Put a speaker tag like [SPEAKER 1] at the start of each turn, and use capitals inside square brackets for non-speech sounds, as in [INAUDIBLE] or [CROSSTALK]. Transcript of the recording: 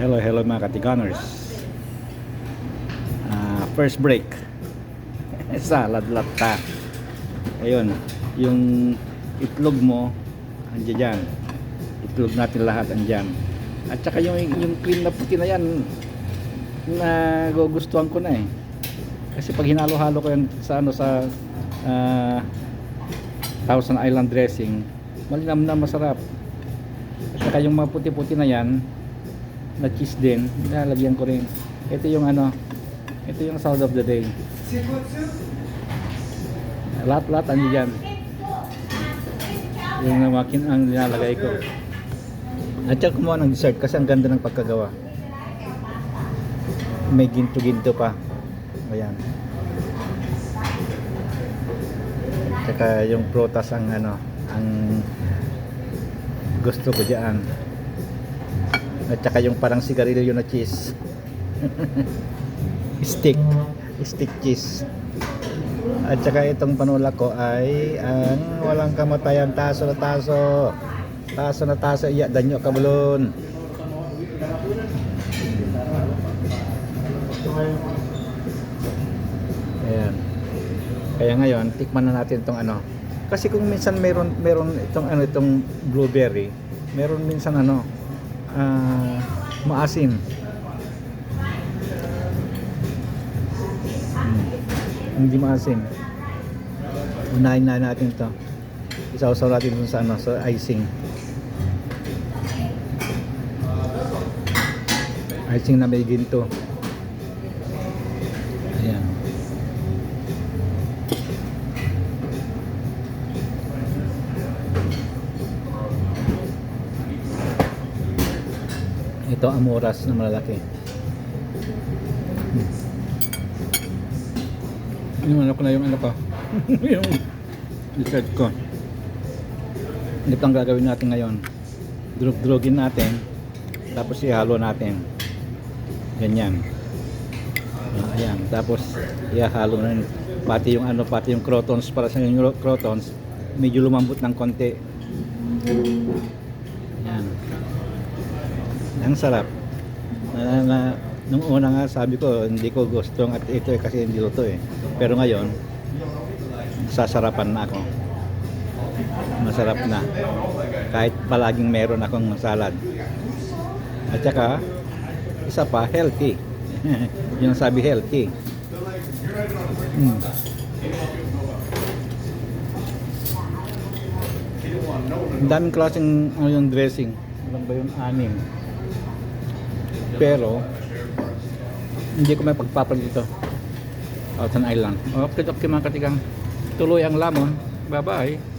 [SPEAKER 1] Hello, hello mga katiganers. Ah, first break. [LAUGHS] Salad latta. Ayun, yung itlog mo andiyan dyan. Itlog natin lahat andyan. At saka yung yung cream na puti na yan na gugustuhan ko na eh. Kasi pag hinalo-halo ko yan sa ano sa ah, Thousand Island dressing, malinam na masarap. At saka yung mga puti-puti na yan, na cheese din, nilalagyan ko rin. Ito yung ano, ito yung sound of the day. Lahat-lahat ano dyan. Yung namakin ang nilalagay ko. At saka kumuha ng dessert kasi ang ganda ng pagkagawa. May ginto-ginto pa. Ayan. Tsaka yung prutas ang ano, ang gusto ko diyan. At saka yung parang sigarilyo na cheese. [LAUGHS] Stick. Stick cheese. At saka itong panula ko ay ang walang kamatayan taso na taso. Taso na taso iya danyo kabulon. Ayan. Kaya ngayon, tikman na natin itong ano. Kasi kung minsan meron meron itong ano itong blueberry, meron minsan ano maasim. Hmm. Hindi maasim. Unahin na natin to. Isawsaw natin dun sa ano, sa icing. Icing na may ginto. Ayan. Ito amoras na malalaki. Hmm. Yung ano ko na yung ano pa. [LAUGHS] yung dessert ko. Ito ang gagawin natin ngayon. Drug-drugin natin. Tapos ihalo natin. Ganyan. Ah, Ayan. Tapos ihalo na. Pati yung ano, pati yung crotons para sa yung crotons medyo lumambot ng konti. Ang sarap. Na, na, nung una nga sabi ko, hindi ko gustong at ito eh, kasi hindi luto eh. Pero ngayon, sasarapan na ako. Masarap na. Kahit palaging meron akong salad. At saka, isa pa, healthy. [LAUGHS] Yung sabi healthy. Mm. Ang daming klaseng ano yung dressing. Alam ba yung anim? Pero, hindi ko may pagpapalit dito. Outan Island. Okay, okay mga katikang. Tuloy ang lamon. Bye-bye.